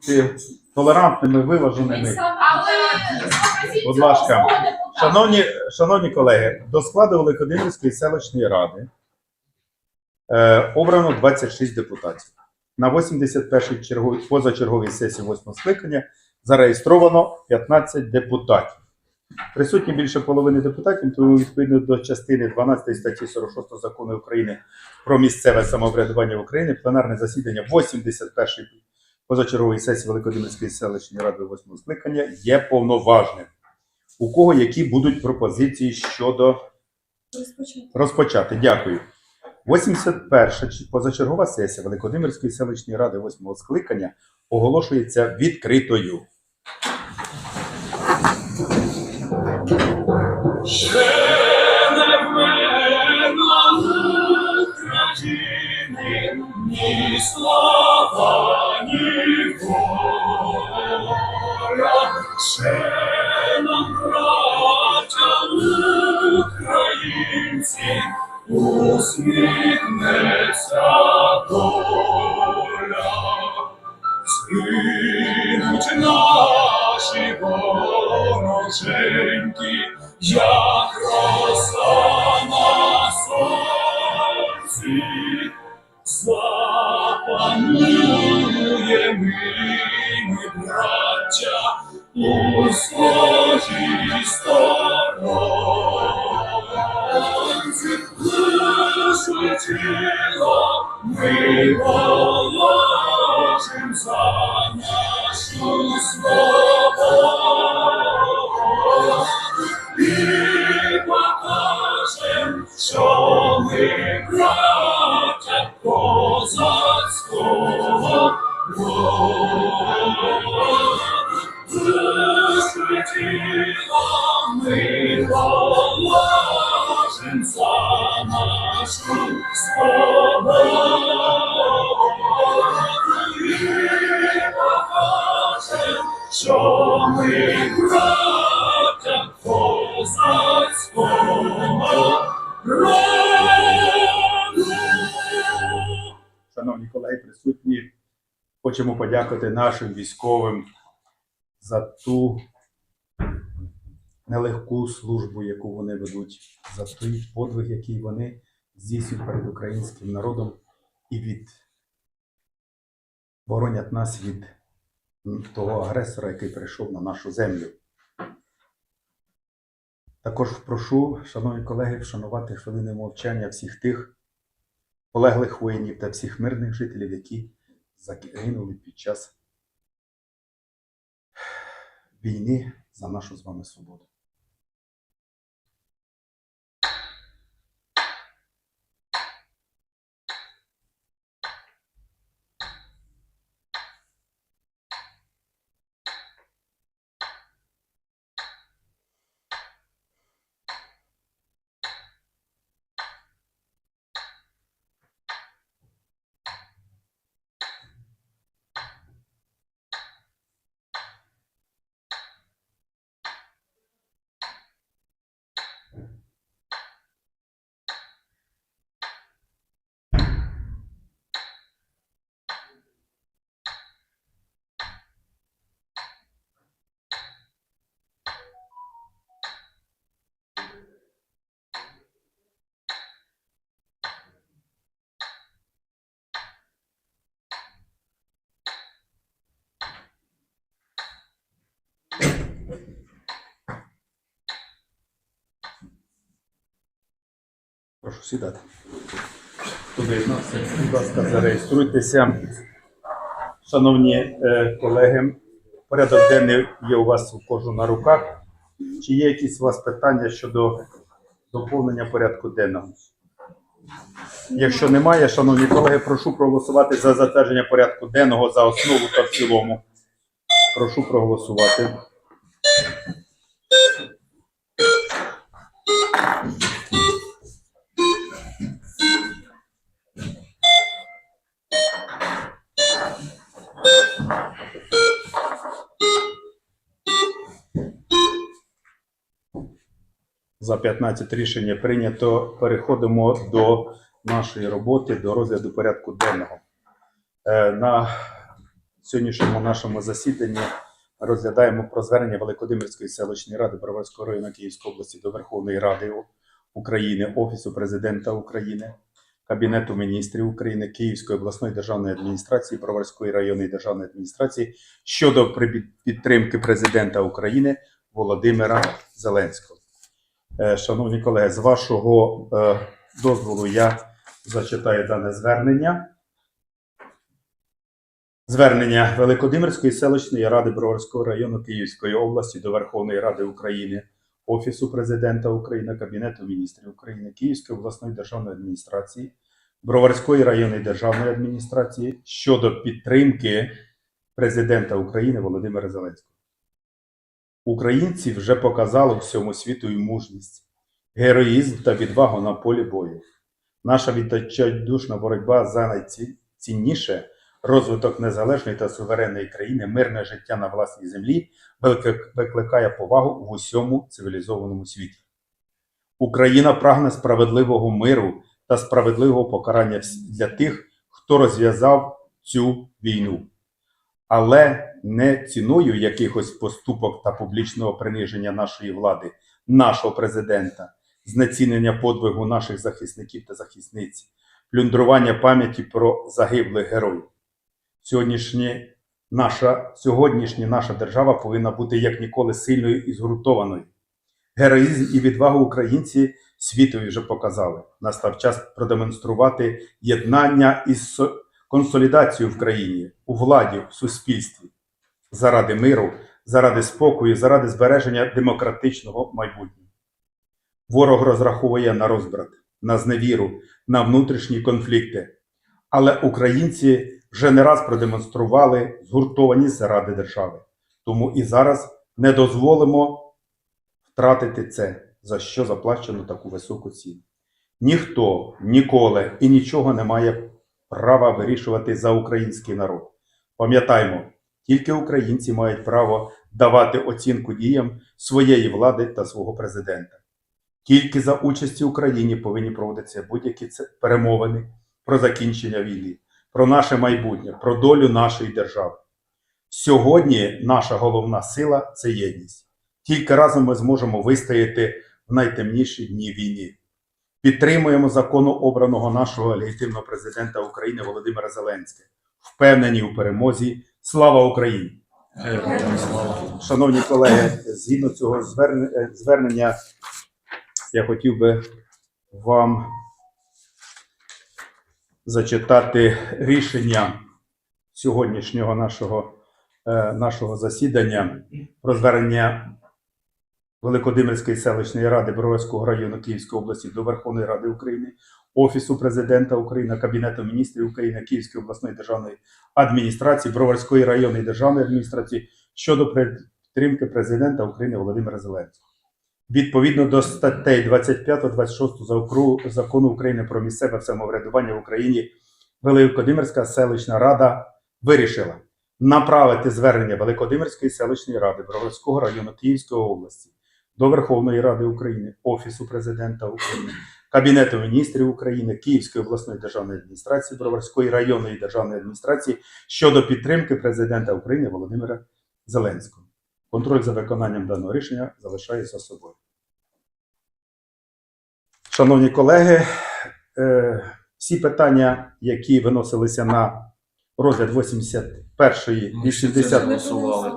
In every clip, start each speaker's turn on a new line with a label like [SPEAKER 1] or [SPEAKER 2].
[SPEAKER 1] бути толерантними, виваженими. Будь ласка. Шановні, шановні колеги, до складу Великодимирської селищної ради е, обрано 26 депутатів. На 81-й черговій, позачерговій сесії 8 скликання зареєстровано 15 депутатів. Присутні більше половини депутатів, тому відповідно до частини 12 статті 46 закону України про місцеве самоврядування в Україні пленарне засідання 81-ї позачергової сесії Великодимирської селищної ради 8 скликання є повноважним. У кого які будуть пропозиції щодо розпочати? Дякую. 81 чи- позачергова сесія Великодимирської селищної ради 8 скликання оголошується відкритою.
[SPEAKER 2] Ще не вмерла Ще нам, браття українці, усміхнеться доля. Згинуть наші вороженьки, як роса положим за нашу покажем.
[SPEAKER 1] Шановні колеги, присутні, хочемо подякувати нашим військовим за ту нелегку службу, яку вони ведуть, за той подвиг, який вони здійснюють перед українським народом і від боронять нас від того агресора, який прийшов на нашу землю. Також прошу, шановні колеги, вшанувати хвилини мовчання всіх тих полеглих воїнів та всіх мирних жителів, які загинули під час війни за нашу з вами свободу. Прошу сідати. Хто доєднався, будь ласка, зареєструйтеся. Шановні е, колеги, порядок денний є у вас у кожу на руках. Чи є якісь у вас питання щодо доповнення порядку денного? Якщо немає, шановні колеги, прошу проголосувати за затвердження порядку денного за основу та в цілому. Прошу проголосувати. За 15 рішення прийнято. Переходимо до нашої роботи, до розгляду порядку денного. Е, На сьогоднішньому нашому засіданні розглядаємо про звернення Великодимирської селищної ради Броварського району Київської області до Верховної Ради України, Офісу президента України, Кабінету міністрів України, Київської обласної державної адміністрації, Броварської районної державної адміністрації щодо підтримки президента України Володимира Зеленського. Е, Шановні колеги, з вашого е, дозволу я зачитаю дане звернення. Звернення Великодимирської селищної ради Броварського району Київської області до Верховної Ради України, Офісу президента України, Кабінету міністрів України, Київської обласної державної адміністрації, Броварської районної державної адміністрації щодо підтримки президента України Володимира Зеленського. Українці вже показали всьому світу і мужність, героїзм та відвагу на полі бою. Наша відчайдушна боротьба за найцінніше розвиток незалежної та суверенної країни, мирне життя на власній землі викликає повагу в усьому цивілізованому світі. Україна прагне справедливого миру та справедливого покарання для тих, хто розв'язав цю війну, але не ціною якихось поступок та публічного приниження нашої влади, нашого президента, знецінення подвигу наших захисників та захисниць, плюндрування пам'яті про загиблих героїв. Сьогоднішнє наша, сьогоднішня наша держава повинна бути як ніколи сильною і згуртованою. Героїзм і відвагу українці світові вже показали. Настав час продемонструвати єднання і со- консолідацію в країні, у владі, в суспільстві заради миру, заради спокою, заради збереження демократичного майбутнього. Ворог розраховує на розбрат, на зневіру, на внутрішні конфлікти. Але українці вже не раз продемонстрували згуртованість заради держави. Тому і зараз не дозволимо втратити це, за що заплачено таку високу ціну. Ніхто ніколи і нічого не має права вирішувати за український народ. Пам'ятаймо, тільки українці мають право давати оцінку діям своєї влади та свого президента. Тільки за участі Україні повинні проводитися будь-які перемовини про закінчення війни, про наше майбутнє, про долю нашої держави. Сьогодні наша головна сила це єдність. Тільки разом ми зможемо вистояти в найтемніші дні війни. Підтримуємо закону обраного нашого легітимного президента України Володимира Зеленського. Впевнені у перемозі. Слава Україні! Шановні колеги, згідно цього звернення, я хотів би вам зачитати рішення сьогоднішнього нашого, е, нашого засідання про звернення Великодимирської селищної ради Броварського району Київської області до Верховної Ради України, Офісу президента України, Кабінету міністрів України, Київської обласної державної адміністрації, Броварської районної державної адміністрації щодо підтримки президента України Володимира Зеленського. Відповідно до статей 25-26 Закру- закону України про місцеве самоврядування в Україні, Великодимирська селищна рада вирішила направити звернення Великодимирської селищної ради Броварського району Київської області до Верховної Ради України, Офісу президента України, Кабінету міністрів України, Київської обласної державної адміністрації, Броварської районної державної адміністрації щодо підтримки президента України Володимира Зеленського. Контроль за виконанням даного рішення залишає за собою. Шановні колеги, е, всі питання, які виносилися на розгляд 81-ї, 80
[SPEAKER 2] Голосували.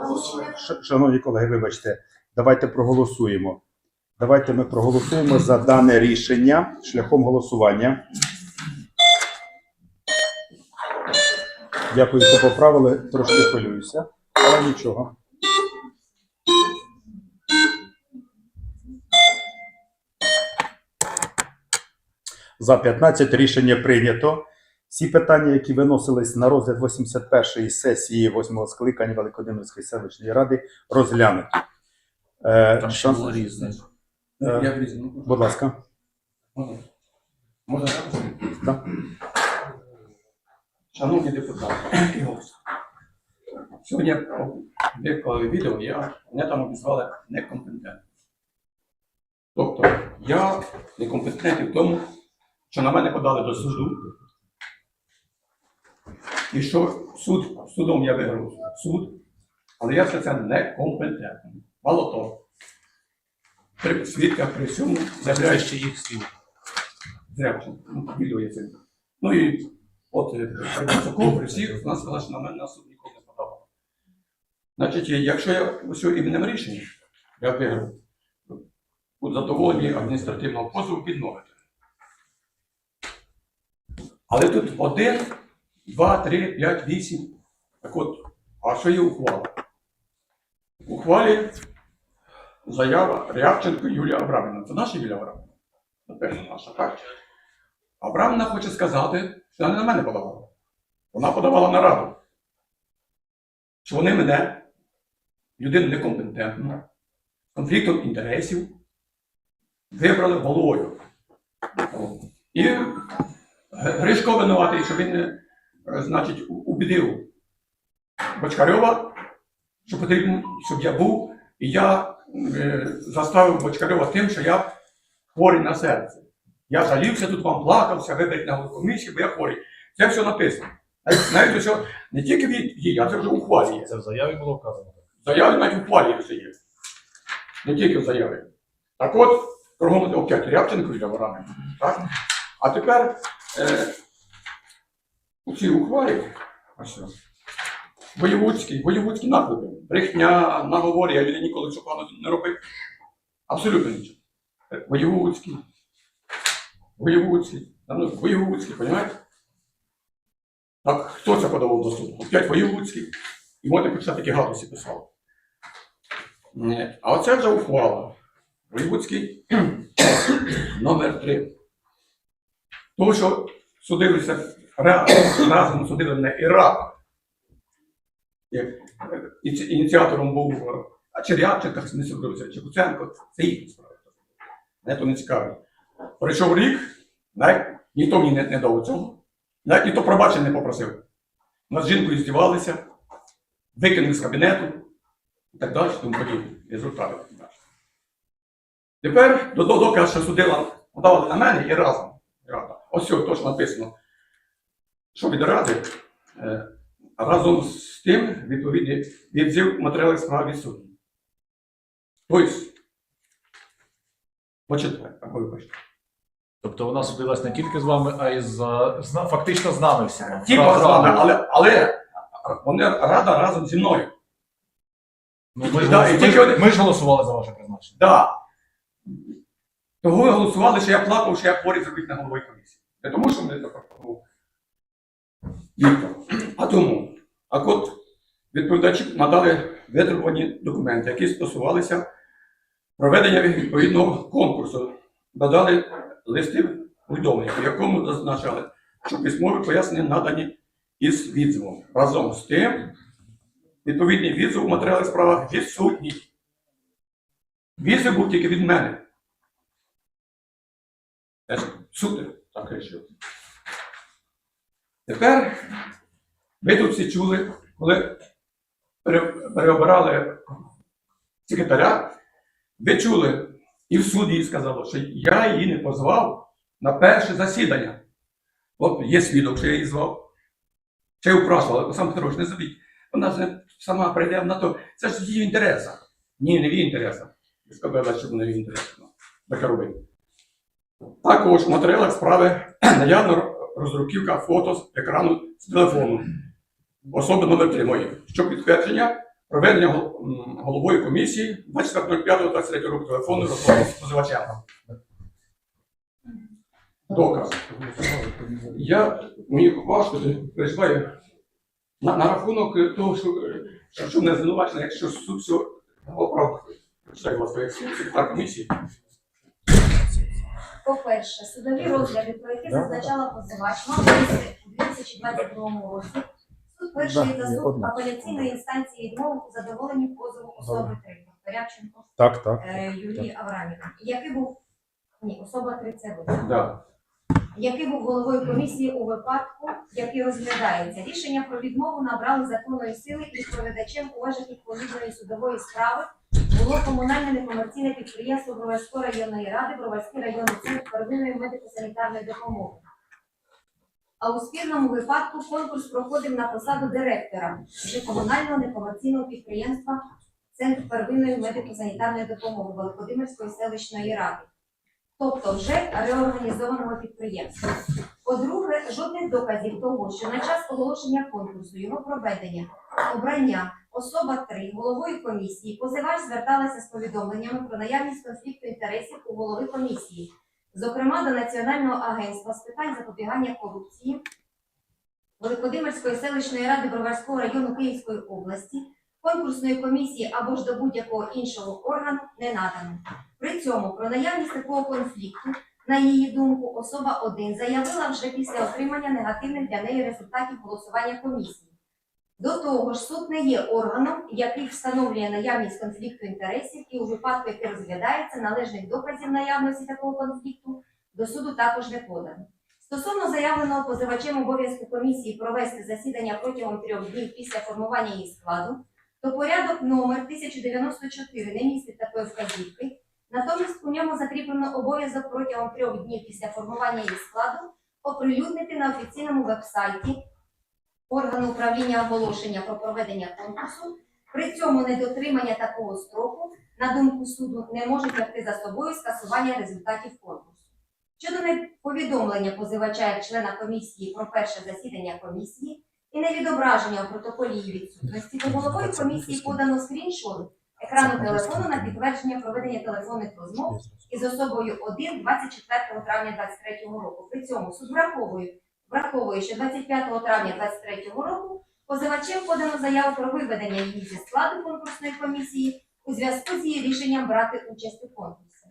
[SPEAKER 1] Шановні колеги, вибачте, давайте проголосуємо. Давайте ми проголосуємо за дане рішення шляхом голосування. Дякую, що поправили. Трошки хвилююся, але нічого. За 15 рішення прийнято. Всі питання, які виносились на розгляд 81-ї сесії 8-го скликання Великодимирської селищної ради, розглянуті. Е,
[SPEAKER 2] ще різне.
[SPEAKER 1] Е,
[SPEAKER 3] Я візьму.
[SPEAKER 1] Будь ласка.
[SPEAKER 3] Можна?
[SPEAKER 1] Так.
[SPEAKER 3] Шановні депутати. Сьогодні виклали відео, я мене там обізвали некомпетентним. Тобто я некомпетентний в тому, що на мене подали до суду І що суд, судом я виграв суд, але я все це некомпетентний. Мало того, при свідках при цьому заявляю,
[SPEAKER 2] ще їх слів.
[SPEAKER 3] Зрябчин, ну, є це. Ну і от е, при при всіх, вона сказала, що на мене на суд ніколи не подавала. Значить, якщо я усе іменем рішення, я виграв у задоволенні адміністративного позову відмовити. Але тут один, два, три, п'ять, вісім. Так от, а що є ухвала? В ухвалі заява Рябченко Юлія Абрамівна. Це наша Юлія Абрамівна? Напевно, наша, так. Абрамівна хоче сказати, що вона не на мене подавала. Вона подавала на раду. Що вони мене, людину некомпетентну, конфліктом інтересів, вибрали головою. І Гришко винуватий, що він, е, значить, убідив Бочкарьова, що потрібно, щоб я був, і я заставив Бочкарьова тим, що я хворий на серце. Я жалівся, тут вам плакався, виберіть на комісії, бо я хворий. Це все написано. Навіть, що не тільки від її, а це вже у хвалі є.
[SPEAKER 2] Це в заяві було вказано.
[SPEAKER 3] Заяві навіть у хвалі все є. Не тільки в заяві. Так от, кругом опять Рябченко і ворами. Так? А тепер е, у цій ухвалі, а що? Воєвудський, воєвудські наклепи. Брехня, наговорі, я людині ніколи цього погано не робив. Абсолютно нічого. Е, Воєвудський. Воєвудський. Ну, Воєвудський, розумієте? Так, хто це подавав до суду? Опять Воєвудський. І можете почитати, такі гадості писав. А оце вже ухвала. Воєвудський номер 3. Тому що судилися разом, судили мене і рада. Як, е, іці- Ініціатором був е, а чи не судилися, чи Куценко, це їхні справи. Мене то не цікавить. Пройшов рік, навіть ніхто мені не, не дав цього. Навіть ніхто пробачення не попросив. Над жінкою здівалися, викинули з кабінету і так далі, тому подібне. Результати. Тепер до того доказ, що судила, подавали на мене і разом. Рада. Ось цього точно написано, що від ради е, разом з тим відповідний відзив матеріалів справи судді. Тобто, почитайте, або вибачте.
[SPEAKER 2] Тобто вона судилась не тільки з вами, а й з зна- фактично з нами всіма.
[SPEAKER 3] Типа з вами, але, але вони рада разом зі мною.
[SPEAKER 2] Ну, ми, ж
[SPEAKER 3] Да, і
[SPEAKER 2] голос- ми,
[SPEAKER 3] тільки
[SPEAKER 2] ж-
[SPEAKER 3] вони-
[SPEAKER 2] ми ж голосували за ваше призначення.
[SPEAKER 3] Да. Того ви голосували, що я плакав, що я хворий зробити на голові комісії. Не тому, що мене запропонував а тому. А от відповідачі надали витребувані документи, які стосувалися проведення відповідного конкурсу. Надали листи повідомлення, в якому зазначали, що письмові пояснення надані із відзивом. Разом з тим, відповідний відзив у матеріалах справи відсутній. Відзив був тільки від мене. Ж суди так рішив. Тепер ви тут всі чули, коли пере- переобирали секретаря, ви чули, і в суді сказало, що я її не позвав на перше засідання. От є свідок, що я її звав. Ще й упрашував, Олександр Петрович, не забіть. Вона ж сама прийде на то. Це ж в її інтересах. Ні, не в її інтересах. Ви сказали, що не в її інтересах. Таке робити. Також в матеріалах справи наявна роздруківка фото з екрану з телефону. Особи номер 3 мої. Що підтвердження проведення головою комісії 24.05.23 року телефону розмови з позивачем. Доказ. Я мені важко переживаю на, на рахунок е, того, що, е, що, що мене звинувачено, якщо суд все оправдує. Читаю вас суд, комісії.
[SPEAKER 4] По-перше, судові розгляди, про які зазначала позивач, мав місце у 2022 році. Суд першої та суд апеляційної інстанції відмовив у задоволенні позову особи 3. Порядченко
[SPEAKER 1] Так, так.
[SPEAKER 4] е, Юлії Аврамівни. Який був ні, особа 3 це ви.
[SPEAKER 3] Да.
[SPEAKER 4] Який був головою комісії у випадку, який розглядається. Рішення про відмову набрали законної сили і відповідачем у межах відповідної судової справи було комунальне некомерційне підприємство Броварської районної ради, Броварський районний центр первинної медико-санітарної допомоги. А у спірному випадку конкурс проходив на посаду директора комунального некомерційного підприємства Центр первинної медико-санітарної допомоги Великодимирської селищної ради, тобто вже реорганізованого підприємства. По-друге, жодних доказів того, що на час оголошення конкурсу його проведення, обрання особа 3 головою комісії позивач зверталася з повідомленнями про наявність конфлікту інтересів у голови комісії, зокрема до Національного агентства з питань запобігання корупції Великодимирської селищної ради Броварського району Київської області, конкурсної комісії або ж до будь-якого іншого органу не надано. При цьому про наявність такого конфлікту, на її думку, особа 1 заявила вже після отримання негативних для неї результатів голосування комісії. До того ж, суд не є органом, який встановлює наявність конфлікту інтересів, і у випадку, який розглядається, належних доказів наявності такого конфлікту до суду також не подано. Стосовно заявленого позивачем обов'язку комісії провести засідання протягом трьох днів після формування її складу, то порядок номер 1094 не містить такої вказівки. Натомість у ньому закріплено обов'язок протягом трьох днів після формування її складу оприлюднити на офіційному вебсайті органу управління оголошення про проведення конкурсу. При цьому недотримання такого строку, на думку суду, не може тягти за собою скасування результатів конкурсу. Щодо неповідомлення позивача як члена комісії про перше засідання комісії і невідображення у протоколі її відсутності, до головою комісії подано скріншот екрану телефону на підтвердження проведення телефонних розмов із особою 1 24 травня 2023 року. При цьому суд враховує, враховує, що 25 травня 2023 року позивачем подано заяву про виведення її зі складу конкурсної комісії у зв'язку з її рішенням брати участь у конкурсі.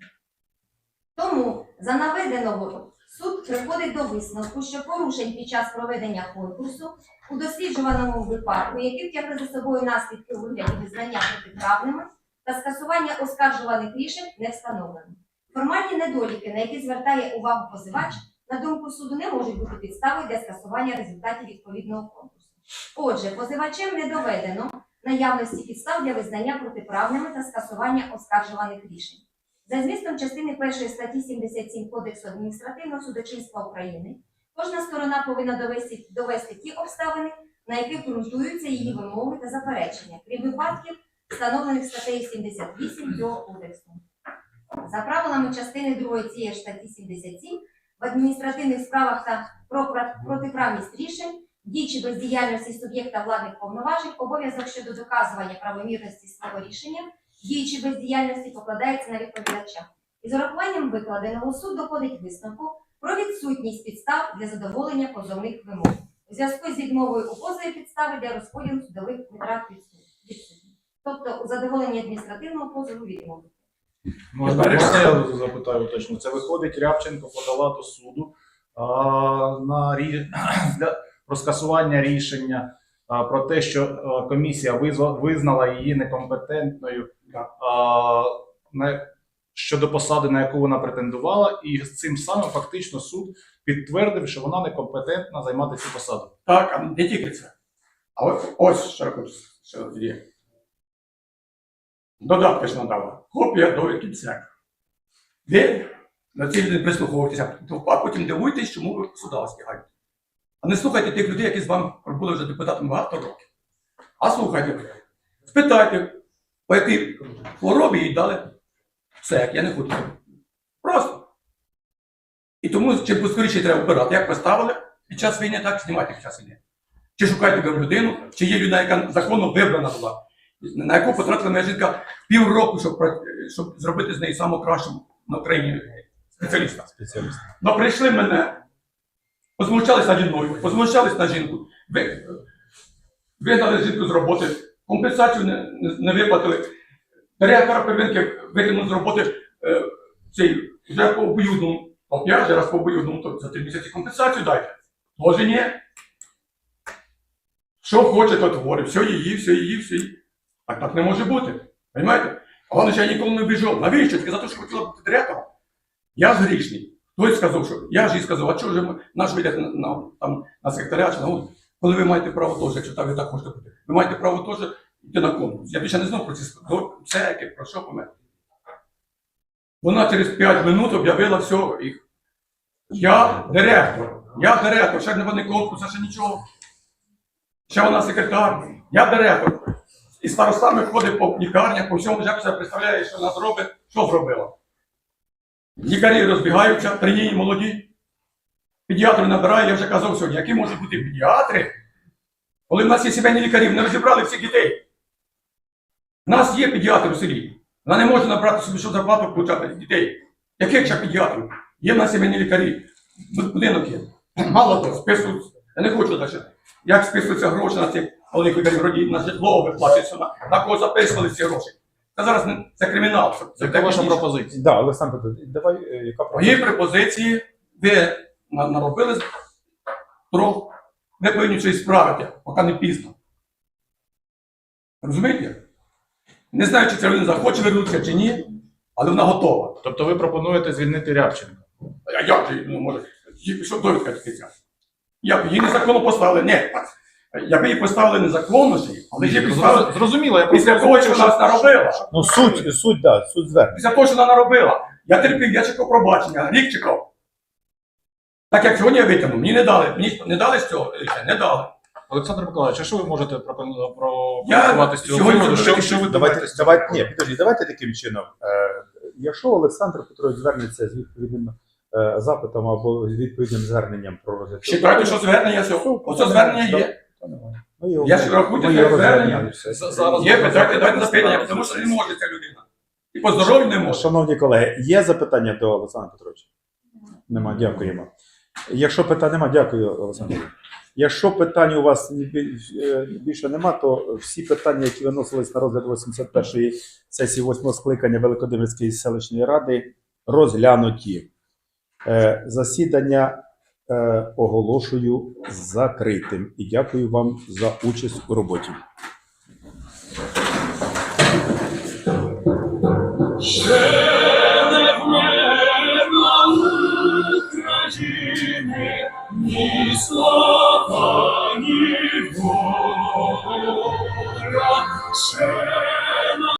[SPEAKER 4] Тому за наведеного суд приходить до висновку, що порушень під час проведення конкурсу у досліджуваному випадку, які втягли за собою наслідки вигляді визнання протиправними та скасування оскаржуваних рішень не встановлено. Формальні недоліки, на які звертає увагу позивач, на думку суду не можуть бути підставою для скасування результатів відповідного конкурсу. Отже, позивачем не доведено наявності підстав для визнання протиправними та скасування оскаржуваних рішень. За змістом частини 1 статті 77 Кодексу адміністративного судочинства України, кожна сторона повинна довести, довести ті обставини, на яких ґрунтуються її вимоги та заперечення, крім випадків, встановлених статтею 78 цього кодексу. За правилами частини 2 цієї статті 77 в адміністративних справах та про протиправність рішень, дій чи бездіяльності суб'єкта владних повноважень, обов'язок щодо доказування правомірності свого рішення, дій чи бездіяльності покладається на відповідача. Із урахуванням викладеного суд доходить висновку про відсутність підстав для задоволення позовних вимог. У зв'язку з відмовою у позові підстави для розподілу судових витрат відсутні. Тобто у задоволенні адміністративного позову відмовити.
[SPEAKER 2] Можна, можна я запитаю точно? Це виходить, Рябченко подала до суду а, на рі... для... про скасування рішення а, про те, що а, комісія визва- визнала її некомпетентною а, на... щодо посади, на яку вона претендувала, і з цим самим фактично суд підтвердив, що вона некомпетентна займати цю посаду.
[SPEAKER 3] Так, а не тільки це. А от ось що Додатки ж надала. Копія довідки ЦЕК. Ви на ціль не прислуховуєтеся, а потім дивуєтесь, чому ви суда стягаєте. А не слухайте тих людей, які з вами були вже депутатами багато років. А слухайте, спитайте, по якій хворобі їй дали ЦЕК. Я не хочу. Просто. І тому чим поскоріше треба обирати, як поставили під час війни, так знімайте під час війни. Чи шукайте людину, чи є людина, яка законно вибрана була, на яку потратила моя жінка півроку, щоб, щоб зробити з неї кращу на Україні спеціаліста.
[SPEAKER 1] Спеціаліст.
[SPEAKER 3] Ну прийшли мене, позмущались наді мною, позмущались на жінку, ви, вигнали жінку з роботи, компенсацію не, не, не виплатили, директора первинки викинули з роботи е, цей, вже по обоюдному, я вже раз по обоюдному, то за три місяці компенсацію дайте. Може ні. Що хоче, то творить, все її, все її, все її. Так так не може бути. Понимаєте? Головне, що я ніколи не біжав. Навіщо? Тільки за те, що хотіла бути директором. Я ж грішний. Хтось сказав, що я ж їй сказав, а чого ж наш вийде на, на, там, на секретаря чи на вулицю? Коли ви маєте право теж, якщо так ви так хочете бути, ви маєте право теж йти на конкурс. Я більше не знав про ці ск- це про що помер. Вона через 5 минут об'явила все і Я директор. Я директор, ще не вони конкурсу, ще нічого. Ще вона секретар. Я директор. І старостами ходить по лікарнях, по всьому вже представляє, що вона зробить, що зробила. Лікарі розбігаються, тренії молоді. Педіатру набирає, я вже казав сьогодні, які можуть бути педіатри, коли в нас є сімейні лікарі, вони розібрали всіх дітей. У нас є педіатр у селі. Вона не може набрати собі що зарплату получати дітей. Яких ще педіатрів? Є в нас сімейні лікарі. Будинок є. Мало того, списують. Я не хочу далі. Як списуються гроші на цих малих лікарів родів, на житло виплачується, на, на кого записували ці гроші. Це зараз не- це кримінал. Це, це
[SPEAKER 2] Яка ваша пропозиція?
[SPEAKER 1] Да, Олександр, давай, е, яка
[SPEAKER 3] Мої пропозиції ви на- наробили про ви повинні щось справити, поки не пізно. Розумієте? Не знаю, чи ця людина захоче вернутися чи ні, але вона готова.
[SPEAKER 2] Тобто ви пропонуєте звільнити Рябченка?
[SPEAKER 3] А як же, ну, може, що довідка тільки ця? Як її незаконно поставили? Ні. Якби її поставили незаконно, ще, але поставили
[SPEAKER 2] Зроз- Зрозуміло, я
[SPEAKER 3] після того, що вона наробила.
[SPEAKER 1] Ну, суть, суть, да, суть звернення.
[SPEAKER 3] Після того, що вона наробила. Я терпів, я чекав пробачення, рік чекав. Так як сьогодні я витягнув, мені не дали, мені не дали з цього, рішення? не дали.
[SPEAKER 2] Олександр Миколаївич, а що ви можете прокоментувати з цього приводу? Що, що ви
[SPEAKER 1] Давайте,
[SPEAKER 2] думаєте?
[SPEAKER 1] давайте, ні, підожди, давайте таким чином. Е, якщо Олександр Петрович звернеться з відповідним е, запитом або з відповідним зверненням про розгляд.
[SPEAKER 3] Вважайте, що звернення цього. Оце звернення є. Я ж рахую, це звернення.
[SPEAKER 2] Зараз
[SPEAKER 3] Є питання, давайте запитання, тому що не може ця людина. І по здоров'ю не може.
[SPEAKER 1] Шановні колеги, є запитання до Олександра Петровича? Нема, дякуємо. Якщо питань нема, дякую, Олександр. Якщо питань у вас е, більше нема, то всі питання, які виносились на розгляд 81-ї сесії 8 скликання Великодимирської селищної ради, розглянуті. Е, Засідання е, оголошую закритим і дякую вам за участь у роботі.
[SPEAKER 5] Ні слава, ні воля, ще